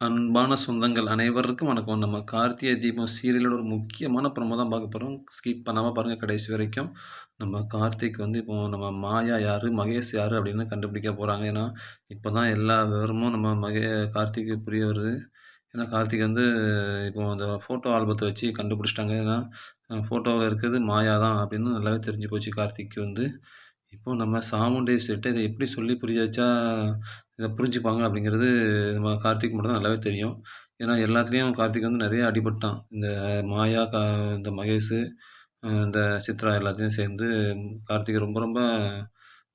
அன்பான சொந்தங்கள் அனைவருக்கும் வணக்கம். நம்ம கார்த்திகை தீபம் சீரியலோட ஒரு முக்கியமான ப்ரமோ தான் பார்க்க போகிறோம் ஸ்கிப் பண்ணாமல் பாருங்கள் கடைசி வரைக்கும். நம்ம கார்த்திக் வந்து இப்போ நம்ம மாயா யார் மகேஷ் யார் அப்படின்னு கண்டுபிடிக்க போகிறாங்க ஏன்னா, இப்போ தான் எல்லா விவரமும் நம்ம மகே கார்த்திக்கு புரிய வருது. ஏன்னா, கார்த்திக் வந்து இப்போ அந்த ஃபோட்டோ ஆல்பத்தை வச்சு கண்டுபிடிச்சிட்டாங்க. ஏன்னா, ஃபோட்டோவில் இருக்கிறது மாயா தான் அப்படின்னு நல்லாவே தெரிஞ்சு போச்சு கார்த்திக்கு வந்து. இப்போ நம்ம சாமுண்டேஸ்வர்கிட்ட இதை எப்படி சொல்லி புரிய வச்சா இதை புரிஞ்சுப்பாங்க அப்படிங்கிறது நம்ம கார்த்திக் மட்டும் தான் நல்லாவே தெரியும். ஏன்னா, எல்லாத்துலேயும் கார்த்திக் வந்து நிறைய அடிபட்டான். இந்த மாயா, கா இந்த மகேஷு, இந்த சித்ரா எல்லாத்தையும் சேர்ந்து கார்த்திக் ரொம்ப ரொம்ப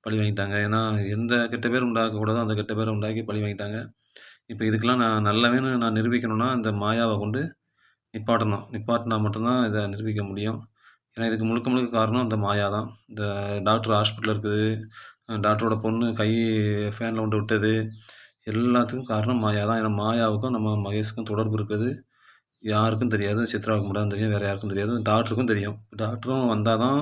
பழி வாங்கிட்டாங்க. ஏன்னா, எந்த கெட்ட பேர் உண்டாக்கக்கூடாதோ அந்த கெட்ட பேர் உண்டாக்கி பழி வாங்கிட்டாங்க. இப்போ இதுக்கெல்லாம் நான் நல்லவேன்னு நான் நிரூபிக்கணும்னா, இந்த மாயாவை கொண்டு நிப்பாட்டணும். நிப்பாட்டினா மட்டும்தான் இதை நிரூபிக்க முடியும். ஏன்னா, இதுக்கு முழுக்க முழுக்க காரணம் இந்த மாயா தான். இந்த டாக்டர் ஹாஸ்பிட்டல் இருக்குது. டாக்டரோட பொண்ணு கை ஃபேனில் கொண்டு விட்டது. எல்லாத்துக்கும் காரணம் மாயா தான். ஏன்னா, மாயாவுக்கும் நம்ம மகேஷுக்கும் தொடர்பு இருக்குது. யாருக்கும் தெரியாது. சித்ராவுக்கு மட்டும் தெரியும். வேறு யாருக்கும் தெரியாது. டாக்டருக்கும் தெரியும். டாக்டரும் வந்தால் தான்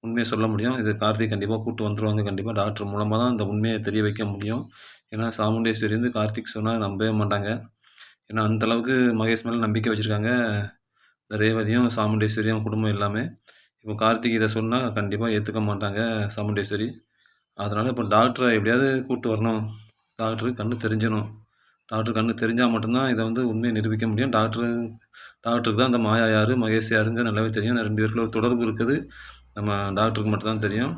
உண்மையை சொல்ல முடியும். இது கார்த்திக் கண்டிப்பாக கூப்பிட்டு வந்துடுவாங்க கண்டிப்பாக டாக்டர் மூலமாக தான் இந்த உண்மையை தெரிய வைக்க முடியும். ஏன்னா, சாமுண்டேஸ்வரி வந்து கார்த்திக் சொன்னால் நம்பவே மாட்டாங்க. ஏன்னா, அந்த அளவுக்கு மகேஷ் மேலே நம்பிக்கை வச்சுருக்காங்க ரேவதியும், சாமுண்டேஸ்வரியும் குடும்பம் எல்லாமே. இப்போ கார்த்திக் இதை சொன்னால் கண்டிப்பாக ஏற்றுக்க மாட்டாங்க சாமுண்டேஸ்வரி. அதனால் இப்போ டாக்டரை எப்படியாவது கூப்பிட்டு வரணும். டாக்டருக்கு கண்ணு தெரிஞ்சணும். டாக்டர் கண்ணு தெரிஞ்சால் மட்டும்தான் இதை வந்து உண்மையை நிரூபிக்க முடியும். டாக்டரு டாக்டருக்கு தான் இந்த மாயா யார் மகேஷ் யாருங்க நல்லாவே தெரியும். ரெண்டு பேருக்குள்ள ஒரு தொடர்பு இருக்குது. நம்ம டாக்டருக்கு மட்டும் தான் தெரியும்.